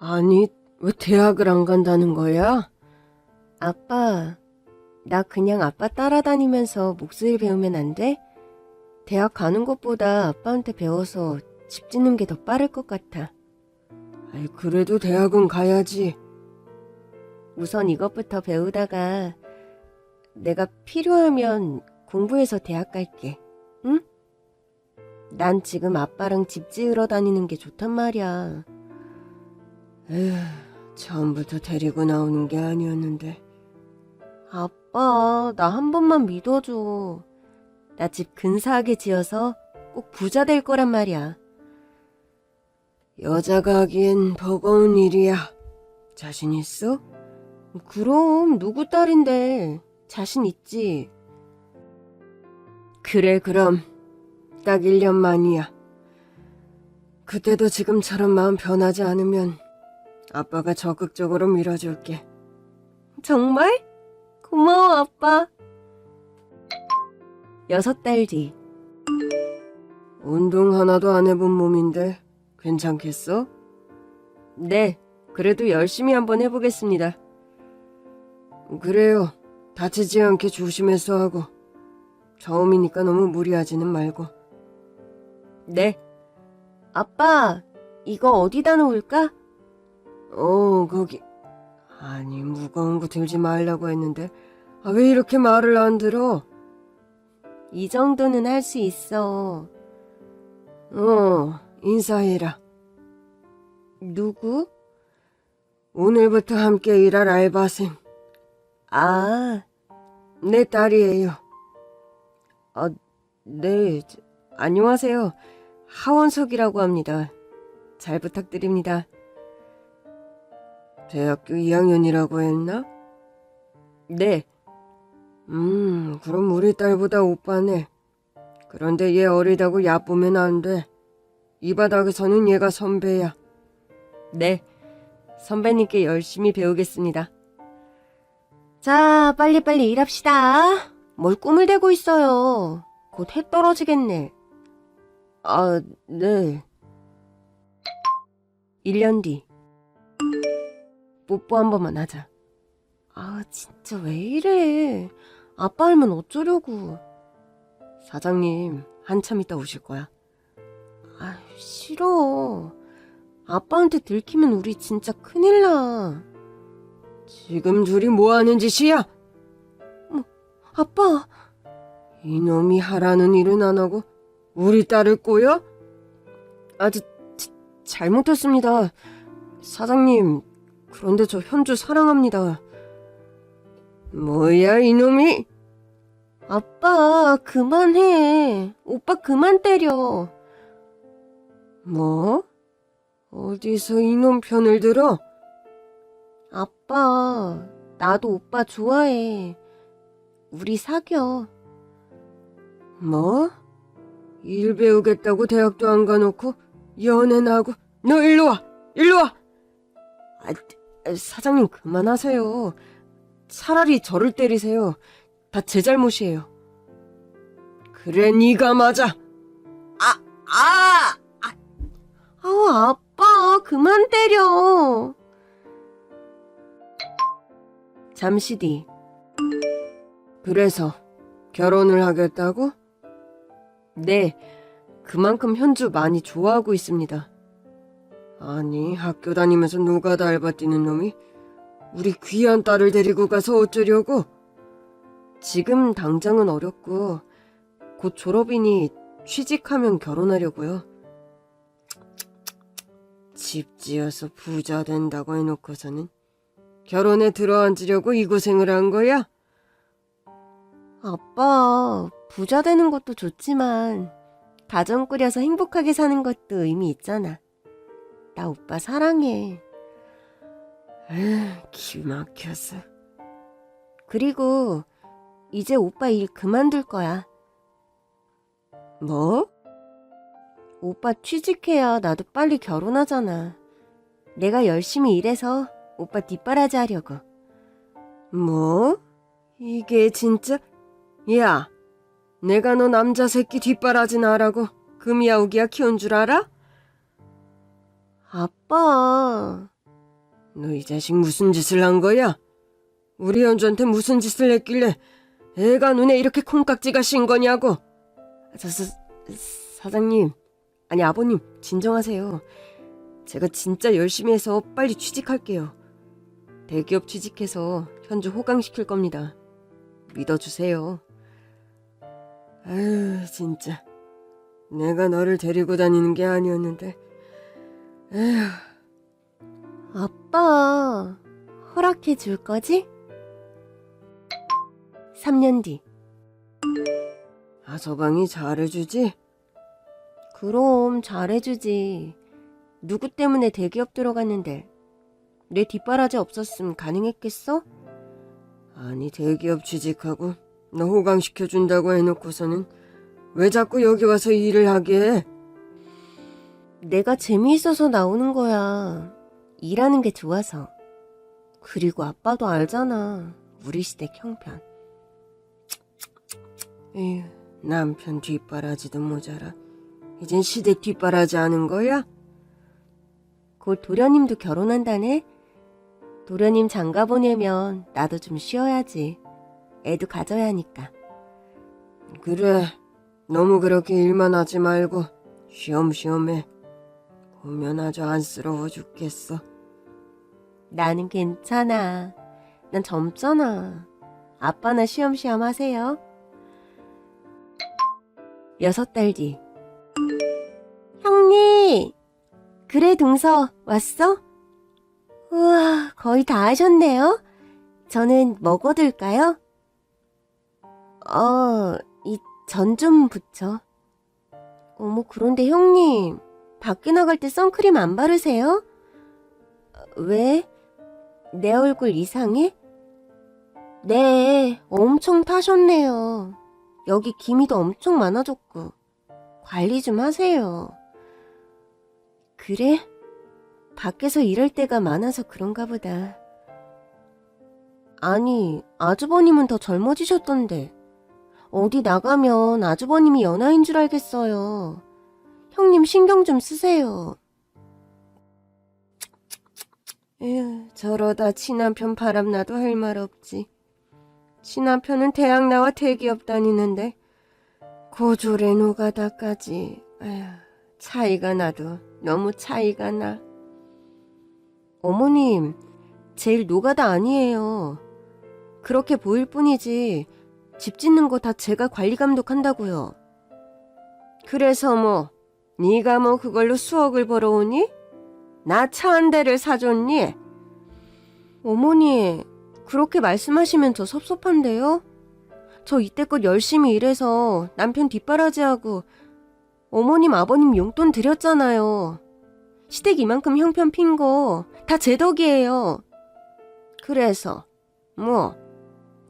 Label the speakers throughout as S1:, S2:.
S1: 아니, 왜 대학을 안 간다는 거야? 아빠, 나 그냥 아빠 따라다니면서 목소리 배우면 안 돼? 대학 가는 것보다 아빠한테 배워서 집 짓는 게 더 빠를 것 같아. 아이, 그래도 대학은 가야지. 우선 이것부터 배우다가 내가 필요하면 공부해서 대학 갈게. 응? 난 지금 아빠랑 집 지으러 다니는 게 좋단 말이야. 에휴, 처음부터 데리고 나오는 게 아니었는데. 아빠, 나 한 번만 믿어줘. 나 집 근사하게 지어서 꼭 부자 될 거란 말이야. 여자가 하기엔 버거운 일이야. 자신 있어? 그럼 누구 딸인데 자신 있지. 그래 그럼 딱 1년 만이야. 그때도 지금처럼 마음 변하지 않으면 아빠가 적극적으로 밀어줄게. 정말? 고마워 아빠. 여섯 달 뒤. 운동 하나도 안 해본 몸인데 괜찮겠어? 네, 그래도 열심히 한번 해보겠습니다. 그래요. 다치지 않게 조심해서 하고. 처음이니까 너무 무리하지는 말고. 네. 아빠, 이거 어디다 놓을까? 어, 거기. 아니, 무거운 거 들지 말라고 했는데, 아, 왜 이렇게 말을 안 들어? 이 정도는 할 수 있어. 어, 인사해라. 누구? 오늘부터 함께 일할 알바생. 아, 내 딸이에요. 아, 네, 저, 안녕하세요. 하원석이라고 합니다. 잘 부탁드립니다. 대학교 2학년이라고 했나? 네. 음, 그럼 우리 딸보다 오빠네. 그런데 얘 어리다고 얕보면 안 돼. 이 바닥에서는 얘가 선배야. 네. 선배님께 열심히 배우겠습니다. 자, 빨리빨리 일합시다. 뭘 꿈을 대고 있어요. 곧 해 떨어지겠네. 아, 네. 1년 뒤. 뽀뽀 한 번만 하자. 아, 진짜 왜 이래. 아빠 알면 어쩌려고. 사장님, 한참 있다 오실 거야. 아, 싫어. 아빠한테 들키면 우리 진짜 큰일 나. 지금 둘이 뭐 하는 짓이야? 뭐, 아빠. 이놈이 하라는 일은 안 하고 우리 딸을 꼬여? 아주 잘못했습니다. 사장님, 그런데 저 현주 사랑합니다. 뭐야, 이놈이? 아빠, 그만해. 오빠 그만 때려. 뭐? 어디서 이놈 편을 들어? 아빠, 나도 오빠 좋아해. 우리 사겨. 뭐? 일 배우겠다고 대학도 안 가놓고 연애나 하고 너 일로 와! 일로 와! 아, 사장님 그만하세요. 차라리 저를 때리세요. 다 제 잘못이에요. 그래 네가 맞아. 아, 아, 아, 아우 아빠 그만 때려. 잠시 뒤. 그래서 결혼을 하겠다고? 네, 그만큼 현주 많이 좋아하고 있습니다. 아니, 학교 다니면서 누가 다 알바 뛰는 놈이 우리 귀한 딸을 데리고 가서 어쩌려고? 지금 당장은 어렵고 곧 졸업이니 취직하면 결혼하려고요. 집 지어서 부자 된다고 해놓고서는 결혼에 들어앉으려고 이 고생을 한 거야? 아빠, 부자 되는 것도 좋지만 가정 꾸려서 행복하게 사는 것도 의미 있잖아. 나 오빠 사랑해. 기막혀서. 그리고 이제 오빠 일 그만둘 거야. 뭐? 오빠 취직해야 나도 빨리 결혼하잖아. 내가 열심히 일해서 오빠 뒷바라지 하려고. 뭐? 이게 진짜? 야, 내가 너 남자 새끼 뒷바라지 나라고 금이야 우기야 키운 줄 알아? 아빠, 너 이 자식 무슨 짓을 한 거야? 우리 연주한테 무슨 짓을 했길래 애가 눈에 이렇게 콩깍지가 신 거냐고. 저, 저, 사장님, 아니 아버님 진정하세요. 제가 진짜 열심히 해서 빨리 취직할게요. 대기업 취직해서 현주 호강시킬 겁니다. 믿어주세요. 아유 진짜 내가 너를 데리고 다니는 게 아니었는데. 에휴. 아빠 허락해 줄 거지? 3년 뒤 아 서방이 잘해주지? 그럼 잘해주지. 누구 때문에 대기업 들어갔는데 내 뒷바라지 없었음 가능했겠어? 아니 대기업 취직하고 너 호강시켜준다고 해놓고서는 왜 자꾸 여기 와서 일을 하게 해? 내가 재미있어서 나오는 거야. 일하는 게 좋아서. 그리고 아빠도 알잖아. 우리 시댁 형편. 에휴, 남편 뒷바라지도 모자라. 이젠 시댁 뒷바라지 하는 거야? 곧 도련님도 결혼한다네? 도련님 장가 보내면 나도 좀 쉬어야지. 애도 가져야 하니까. 그래. 너무 그렇게 일만 하지 말고 쉬엄쉬엄 해. 보면 아주 안쓰러워 죽겠어. 나는 괜찮아. 난 젊잖아. 아빠나 쉬엄쉬엄 하세요. 여섯 달 뒤. 형님! 그래, 동서, 왔어? 우와, 거의 다 하셨네요? 저는 먹어둘까요? 어, 이 전 좀 붙여. 어머, 그런데 형님, 밖에 나갈 때 선크림 안 바르세요? 왜? 내 얼굴 이상해? 네, 엄청 타셨네요. 여기 기미도 엄청 많아졌고. 관리 좀 하세요. 그래? 밖에서 일할 때가 많아서 그런가 보다. 아니, 아주버님은 더 젊어지셨던데. 어디 나가면 아주버님이 연하인 줄 알겠어요. 형님 신경 좀 쓰세요. 에휴, 저러다 친남편 바람나도 할 말 없지. 친남편은 대학 나와 대기업 다니는데 고졸에 노가다까지 에휴, 차이가 나도 너무 차이가 나. 어머님, 제일 노가다 아니에요. 그렇게 보일 뿐이지 집 짓는 거 다 제가 관리 감독한다고요. 그래서 뭐 네가 뭐 그걸로 수억을 벌어오니? 나 차 한 대를 사줬니? 어머니, 그렇게 말씀하시면 저 섭섭한데요? 저 이때껏 열심히 일해서 남편 뒷바라지하고 어머님, 아버님 용돈 드렸잖아요. 시댁 이만큼 형편 핀 거 다 제 덕이에요. 그래서 뭐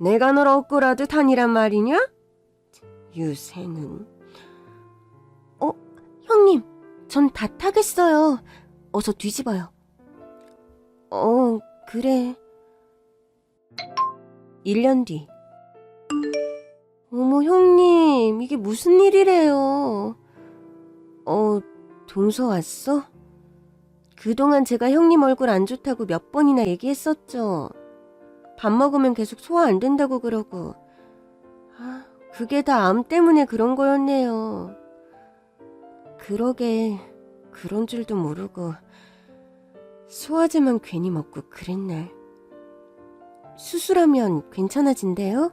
S1: 내가 널 억울하듯 다니란 말이냐? 유세는 어, 형님, 전 다 타겠어요. 어서 뒤집어요. 어, 그래. 1년 뒤. 어머, 형님, 이게 무슨 일이래요? 어, 동서 왔어? 그동안 제가 형님 얼굴 안 좋다고 몇 번이나 얘기했었죠. 밥 먹으면 계속 소화 안 된다고 그러고. 아, 그게 다 암 때문에 그런 거였네요. 그러게, 그런 줄도 모르고. 소화제만 괜히 먹고 그랬네. 수술하면 괜찮아진대요?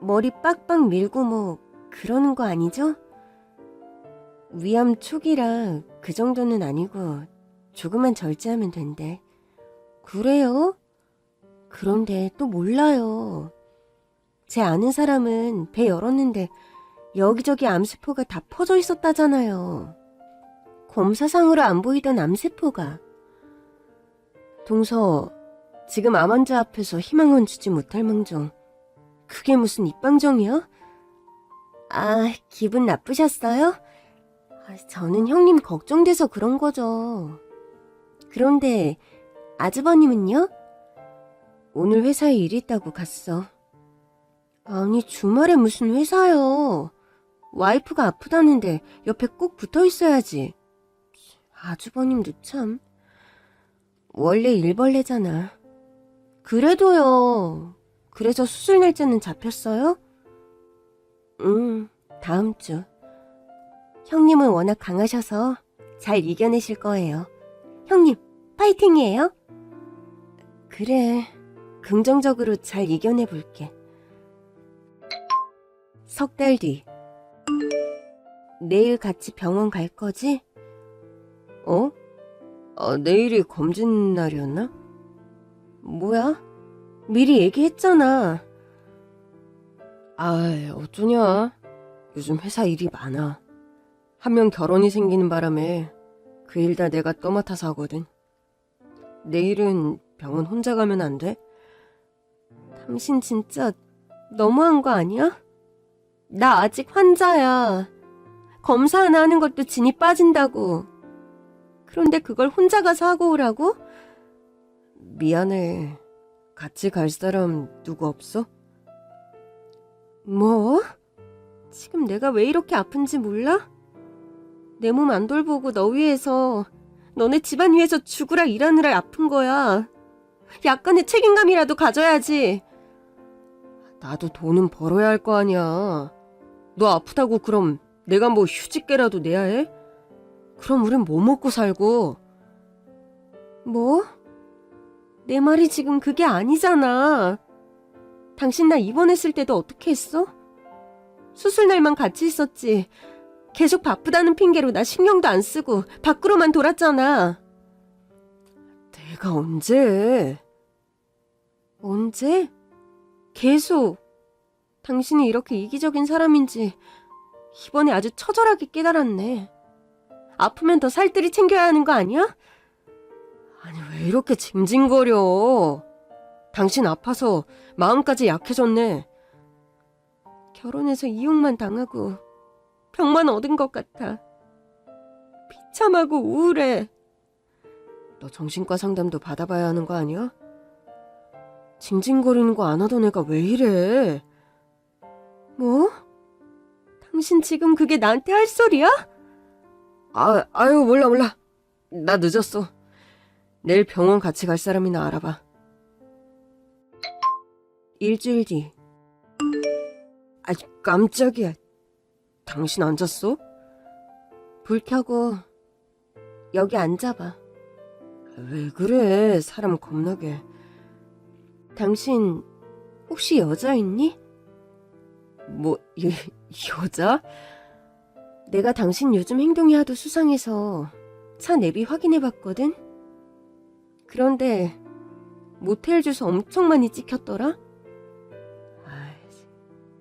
S1: 머리 빡빡 밀고 뭐, 그러는 거 아니죠? 위암 초기라 그 정도는 아니고 조금만 절제하면 된대. 그래요? 그런데 또 몰라요. 제 아는 사람은 배 열었는데 여기저기 암세포가 다 퍼져 있었다잖아요. 검사상으로 안 보이던 암세포가. 동서, 지금 암 환자 앞에서 희망은 주지 못할 망정. 그게 무슨 입방정이야? 아, 기분 나쁘셨어요? 아, 저는 형님 걱정돼서 그런 거죠. 그런데 아주버님은요? 오늘 회사에 일 있다고 갔어. 아니, 주말에 무슨 회사요? 와이프가 아프다는데 옆에 꼭 붙어 있어야지. 아주버님도 참. 원래 일벌레잖아. 그래도요. 그래서 수술 날짜는 잡혔어요? 응, 다음 주. 형님은 워낙 강하셔서 잘 이겨내실 거예요. 형님, 파이팅이에요? 그래, 긍정적으로 잘 이겨내 볼게. 석 달 뒤. 내일 같이 병원 갈 거지? 어? 아, 내일이 검진 날이었나? 뭐야? 미리 얘기했잖아. 아, 어쩌냐. 요즘 회사 일이 많아. 한 명 결혼이 생기는 바람에 그 일 다 내가 떠맡아서 하거든. 내일은 병원 혼자 가면 안 돼? 당신 진짜 너무한 거 아니야? 나 아직 환자야. 검사 하나 하는 것도 진이 빠진다고. 그런데 그걸 혼자 가서 하고 오라고? 미안해. 같이 갈 사람 누구 없어? 뭐? 지금 내가 왜 이렇게 아픈지 몰라? 내 몸 안 돌보고 너 위해서, 너네 집안 위해서 죽으라 일하느라 아픈 거야. 약간의 책임감이라도 가져야지. 나도 돈은 벌어야 할 거 아니야. 너 아프다고 그럼 내가 뭐 휴직계라도 내야 해? 그럼 우린 뭐 먹고 살고? 뭐? 내 말이 지금 그게 아니잖아. 당신 나 입원했을 때도 어떻게 했어? 수술 날만 같이 있었지. 계속 바쁘다는 핑계로 나 신경도 안 쓰고 밖으로만 돌았잖아. 내가 언제? 언제? 계속. 당신이 이렇게 이기적인 사람인지 이번에 아주 처절하게 깨달았네. 아프면 더 살뜰히 챙겨야 하는 거 아니야? 아니, 왜 이렇게 징징거려? 당신 아파서 마음까지 약해졌네. 결혼해서 이용만 당하고 병만 얻은 것 같아. 비참하고 우울해. 너 정신과 상담도 받아봐야 하는 거 아니야? 징징거리는 거 안 하던 애가 왜 이래? 뭐? 당신 지금 그게 나한테 할 소리야? 아, 아유, 몰라, 몰라. 나 늦었어. 내일 병원 같이 갈 사람이나 알아봐. 일주일 뒤. 아, 깜짝이야. 당신 안 잤어? 불 켜고 여기 앉아봐. 왜 그래? 사람 겁나게. 당신 혹시 여자 있니? 뭐, 여, 여자? 내가 당신 요즘 행동이 하도 수상해서 차 내비 확인해 봤거든? 그런데 모텔 주소 엄청 많이 찍혔더라? 아이,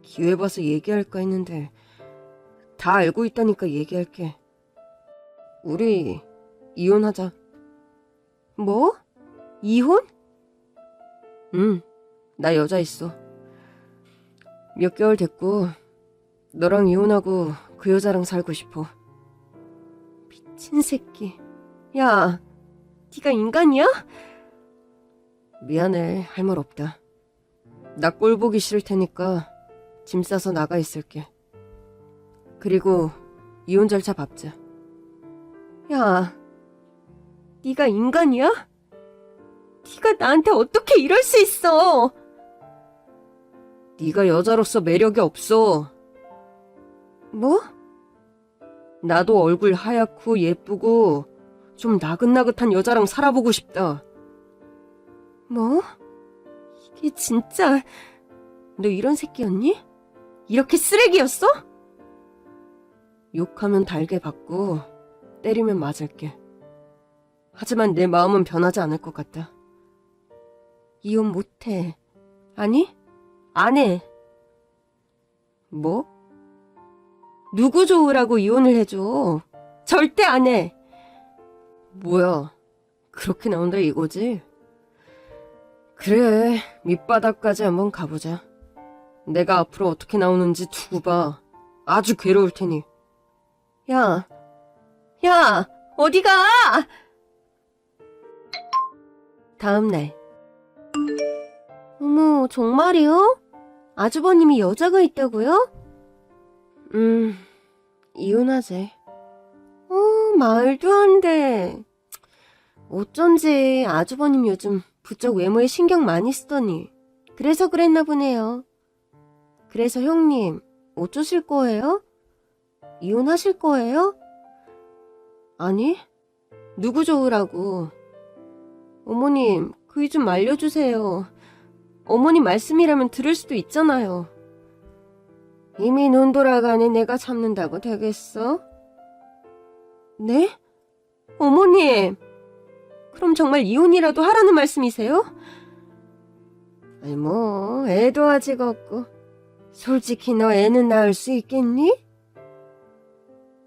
S1: 기회 봐서 얘기할까 했는데 다 알고 있다니까 얘기할게. 우리 이혼하자. 뭐? 이혼? 응, 나 여자 있어. 몇 개월 됐고 너랑 이혼하고 그 여자랑 살고 싶어. 미친 새끼. 야, 네가 인간이야? 미안해, 할 말 없다. 나 꼴 보기 싫을 테니까 짐 싸서 나가 있을게. 그리고 이혼 절차 밟자. 야, 네가 인간이야? 네가 나한테 어떻게 이럴 수 있어? 네가 여자로서 매력이 없어. 뭐? 나도 얼굴 하얗고 예쁘고 좀 나긋나긋한 여자랑 살아보고 싶다. 뭐? 이게 진짜 너 이런 새끼였니? 이렇게 쓰레기였어? 욕하면 달게 받고 때리면 맞을게. 하지만 내 마음은 변하지 않을 것 같다. 이혼 못해. 아니? 안 해. 뭐? 누구 좋으라고 이혼을 해줘? 절대 안 해. 뭐야, 그렇게 나온다 이거지? 그래, 밑바닥까지 한번 가보자. 내가 앞으로 어떻게 나오는지 두고 봐. 아주 괴로울 테니. 야, 야, 어디 가? 다음 날. 어머, 정말이요? 아주버님이 여자가 있다고요? 음, 이혼하재. 어, 말도 안 돼. 어쩐지 아주버님 요즘 부쩍 외모에 신경 많이 쓰더니 그래서 그랬나 보네요. 그래서 형님 어쩌실 거예요? 이혼하실 거예요? 아니, 누구 좋으라고. 어머님, 그이 좀 말려주세요. 어머님 말씀이라면 들을 수도 있잖아요. 이미 눈 돌아가니 내가 참는다고 되겠어? 네? 어머님! 그럼 정말 이혼이라도 하라는 말씀이세요? 아니, 뭐, 애도 아직 없고. 솔직히 너 애는 낳을 수 있겠니?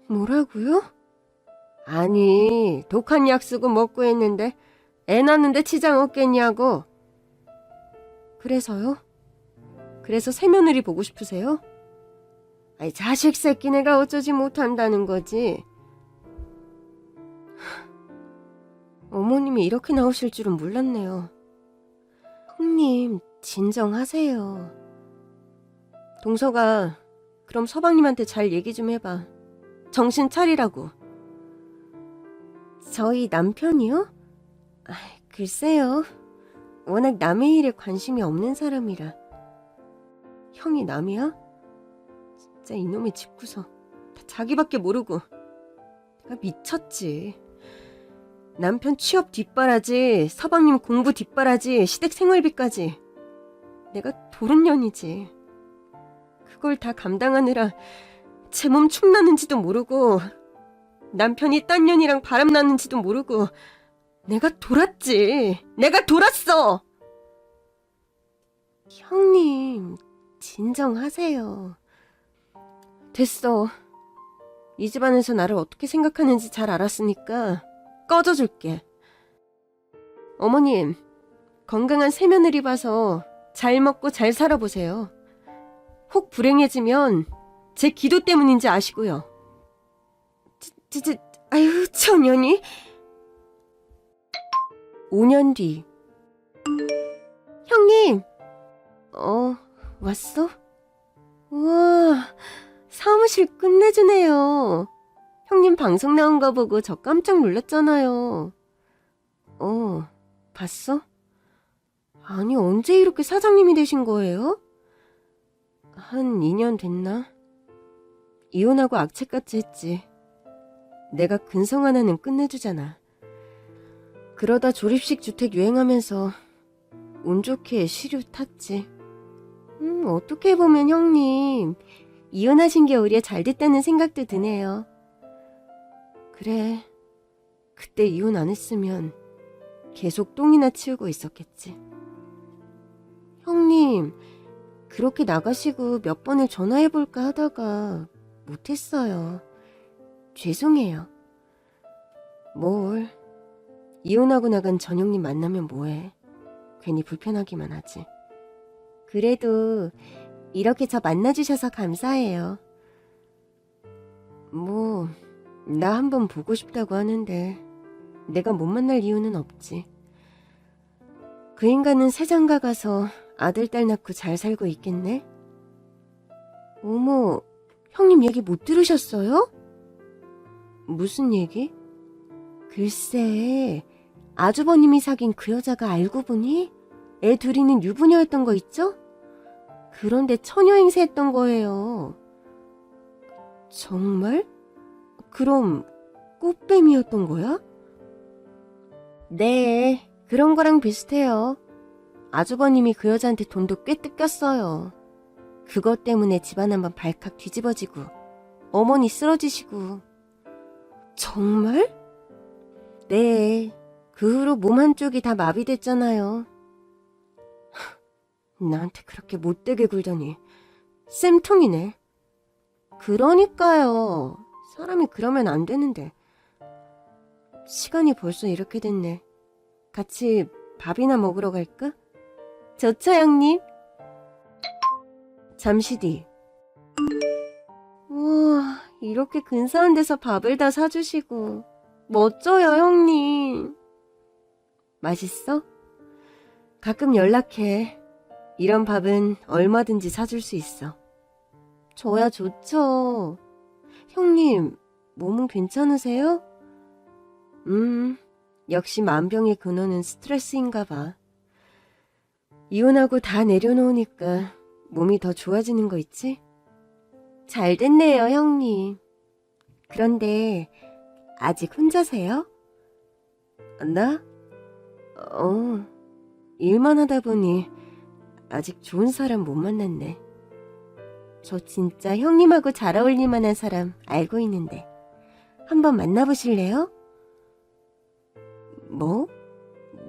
S1: 뭐라고요? 아니, 독한 약 쓰고 먹고 했는데 애 낳는데 지장 없겠냐고. 그래서요? 그래서 새며느리 보고 싶으세요? 아니, 자식 새끼 내가 어쩌지 못한다는 거지. 어머님이 이렇게 나오실 줄은 몰랐네요. 형님, 진정하세요. 동서가, 그럼 서방님한테 잘 얘기 좀 해봐. 정신 차리라고. 저희 남편이요? 아, 글쎄요. 워낙 남의 일에 관심이 없는 사람이라. 형이 남이야? 진짜 이놈의 집구석. 다 자기밖에 모르고. 내가 미쳤지. 남편 취업 뒷바라지, 서방님 공부 뒷바라지, 시댁 생활비까지. 내가 도른년이지. 그걸 다 감당하느라 제 몸 축나는지도 모르고 남편이 딴 년이랑 바람 났는지도 모르고 내가 돌았지. 내가 돌았어. 형님, 진정하세요. 됐어. 이 집안에서 나를 어떻게 생각하는지 잘 알았으니까 꺼져줄게. 어머님, 건강한 새 며느리 봐서 잘 먹고 잘 살아보세요. 혹 불행해지면 제 기도 때문인지 아시고요. 지, 지, 아유, 천연이. 5년 뒤. 형님! 어, 왔어? 우와, 사무실 끝내주네요. 형님 방송 나온 거 보고 저 깜짝 놀랐잖아요. 어, 봤어? 아니, 언제 이렇게 사장님이 되신 거예요? 한 2년 됐나? 이혼하고 악착같이 했지. 내가 근성 하나는 끝내주잖아. 그러다 조립식 주택 유행하면서 운 좋게 시류 탔지. 음, 어떻게 보면 형님, 이혼하신 게 오히려 잘 됐다는 생각도 드네요. 그래, 그때 이혼 안 했으면 계속 똥이나 치우고 있었겠지. 형님, 그렇게 나가시고 몇 번을 전화해볼까 하다가 못했어요. 죄송해요. 뭘. 이혼하고 나간 전영님 만나면 뭐해. 괜히 불편하기만 하지. 그래도 이렇게 저 만나주셔서 감사해요. 뭐, 나 한번 보고 싶다고 하는데 내가 못 만날 이유는 없지. 그 인간은 세장가 가서 아들, 딸 낳고 잘 살고 있겠네? 어머, 형님 얘기 못 들으셨어요? 무슨 얘기? 글쎄, 아주버님이 사귄 그 여자가 알고 보니 애 둘이는 유부녀였던 거 있죠? 그런데 처녀 행세했던 거예요. 정말? 그럼 꽃뱀이었던 거야? 네, 그런 거랑 비슷해요. 아주버님이 그 여자한테 돈도 꽤 뜯겼어요. 그것 때문에 집안 한번 발칵 뒤집어지고 어머니 쓰러지시고 정말? 네, 그 후로 몸 한쪽이 다 마비됐잖아요. 나한테 그렇게 못되게 굴더니 쌤통이네. 그러니까요. 사람이 그러면 안 되는데. 시간이 벌써 이렇게 됐네. 같이 밥이나 먹으러 갈까? 좋죠, 형님? 잠시 뒤. 우와, 이렇게 근사한 데서 밥을 다 사주시고. 멋져요, 형님. 맛있어? 가끔 연락해. 이런 밥은 얼마든지 사줄 수 있어. 저야 좋죠. 형님, 몸은 괜찮으세요? 음, 역시 만병의 근원은 스트레스인가 봐. 이혼하고 다 내려놓으니까 몸이 더 좋아지는 거 있지? 잘 됐네요, 형님. 그런데 아직 혼자세요? 나? 어, 일만 하다 보니 아직 좋은 사람 못 만났네. 저 진짜 형님하고 잘 어울릴 만한 사람 알고 있는데. 한번 만나보실래요? 뭐?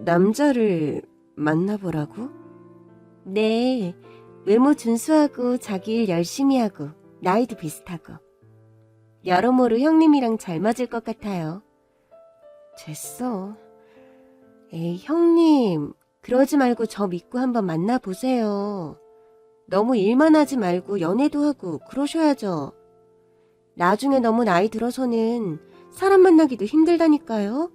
S1: 남자를 만나보라고? 네. 외모 준수하고 자기 일 열심히 하고 나이도 비슷하고. 여러모로 형님이랑 잘 맞을 것 같아요. 됐어. 에이, 형님. 그러지 말고 저 믿고 한번 만나보세요. 너무 일만 하지 말고 연애도 하고 그러셔야죠. 나중에 너무 나이 들어서는 사람 만나기도 힘들다니까요.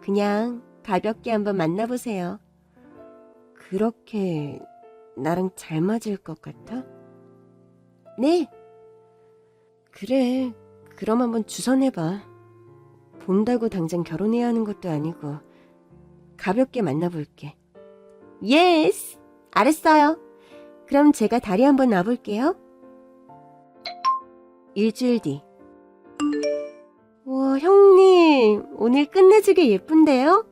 S1: 그냥 가볍게 한번 만나보세요. 그렇게 나랑 잘 맞을 것 같아? 네. 그래. 그럼 한번 주선해봐. 본다고 당장 결혼해야 하는 것도 아니고 가볍게 만나볼게. 예스! 알았어요. 그럼 제가 다리 한번 놔볼게요. 일주일 뒤. 와, 형님, 오늘 끝내주게 예쁜데요?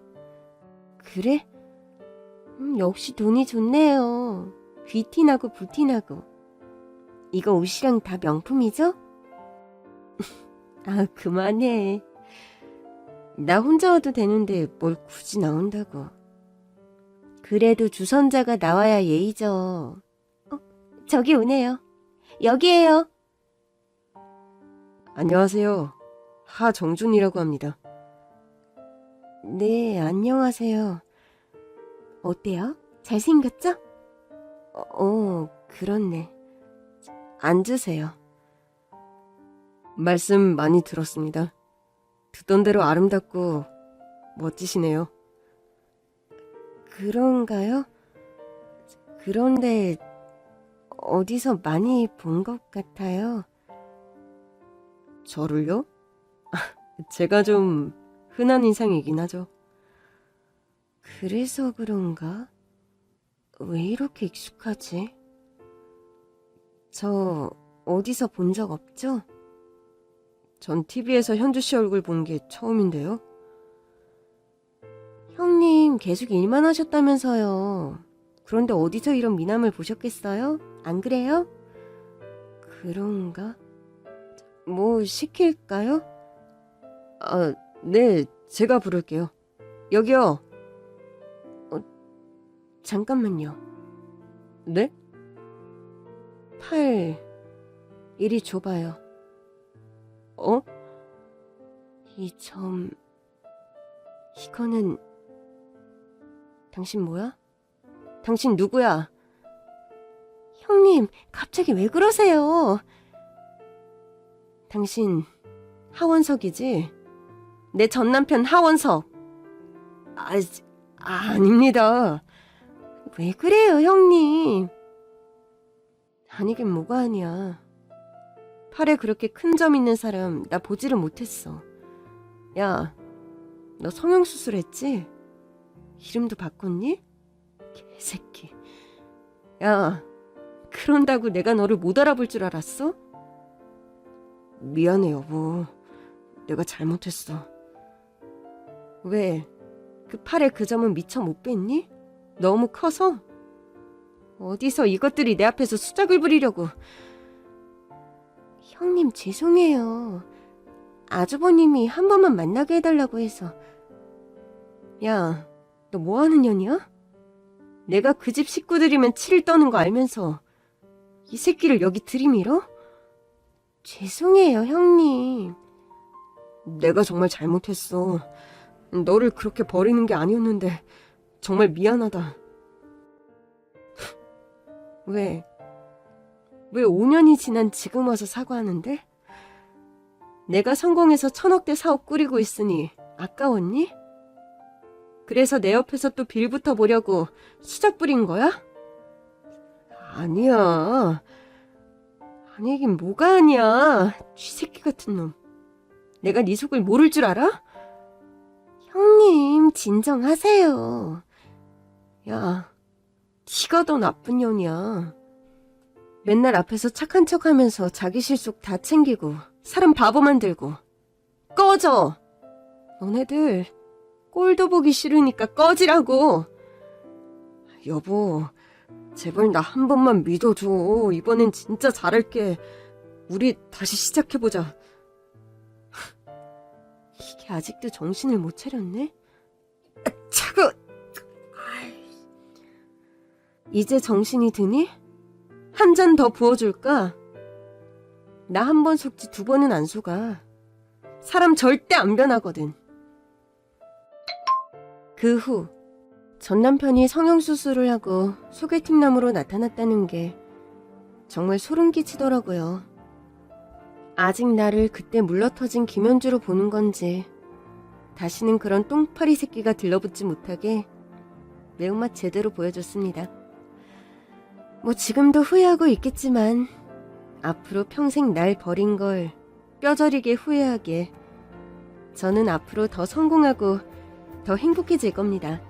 S1: 그래? 음, 역시 돈이 좋네요. 귀티나고 부티나고. 이거 옷이랑 다 명품이죠? 아, 그만해. 나 혼자 와도 되는데 뭘 굳이 나온다고. 그래도 주선자가 나와야 예의죠. 어, 저기 오네요. 여기에요. 안녕하세요. 하정준이라고 합니다. 네, 안녕하세요. 어때요? 잘생겼죠? 어, 어, 그렇네. 앉으세요. 말씀 많이 들었습니다. 듣던 대로 아름답고 멋지시네요. 그런가요? 그런데 어디서 많이 본 것 같아요. 저를요? 제가 좀 흔한 인상이긴 하죠. 그래서 그런가? 왜 이렇게 익숙하지? 저 어디서 본 적 없죠? 전 TV에서 현주 씨 얼굴 본 게 처음인데요. 형님 계속 일만 하셨다면서요. 그런데 어디서 이런 미남을 보셨겠어요? 안 그래요? 그런가? 뭐 시킬까요? 아, 네, 제가 부를게요. 여기요. 어, 잠깐만요. 네? 팔, 이리 줘봐요. 어? 이 점, 이거는, 당신 뭐야? 당신 누구야? 형님, 갑자기 왜 그러세요? 당신, 하원석이지? 내 전 남편 하원석. 아, 아, 아닙니다. 왜 그래요, 형님? 아니긴 뭐가 아니야. 팔에 그렇게 큰 점 있는 사람 나 보지를 못했어. 야, 너 성형수술 했지? 이름도 바꿨니? 개새끼. 야, 그런다고 내가 너를 못 알아볼 줄 알았어? 미안해, 여보. 내가 잘못했어. 왜? 그 팔에 그 점은 미처 못 뺐니? 너무 커서? 어디서 이것들이 내 앞에서 수작을 부리려고. 형님, 죄송해요. 아주버님이 한 번만 만나게 해달라고 해서. 야, 너 뭐 하는 년이야? 내가 그 집 식구들이면 치를 떠는 거 알면서 이 새끼를 여기 들이밀어? 죄송해요, 형님. 내가 정말 잘못했어. 너를 그렇게 버리는 게 아니었는데 정말 미안하다. 왜? 왜 5년이 지난 지금 와서 사과하는데? 내가 성공해서 천억대 사업 꾸리고 있으니 아까웠니? 그래서 내 옆에서 또 빌부터 보려고 수작 부린 거야? 아니야. 아니긴 뭐가 아니야. 쥐새끼 같은 놈. 내가 네 속을 모를 줄 알아? 형님. 진정하세요. 야, 네가 더 나쁜 년이야. 맨날 앞에서 착한 척 하면서 자기 실속 다 챙기고 사람 바보 만들고 꺼져. 너네들 꼴도 보기 싫으니까 꺼지라고. 여보, 제발 나 한 번만 믿어줘. 이번엔 진짜 잘할게. 우리 다시 시작해보자. 이게 아직도 정신을 못 차렸네? 아, 차고! 이제 정신이 드니? 한 잔 더 부어줄까? 나 한 번 속지 두 번은 안 속아. 사람 절대 안 변하거든. 그 후, 전 남편이 성형수술을 하고 소개팅남으로 나타났다는 게 정말 소름 끼치더라고요. 아직 나를 그때 물러터진 김현주로 보는 건지 다시는 그런 똥파리 새끼가 들러붙지 못하게 매운맛 제대로 보여줬습니다. 뭐 지금도 후회하고 있겠지만 앞으로 평생 날 버린 걸 뼈저리게 후회하게 저는 앞으로 더 성공하고 더 행복해질 겁니다.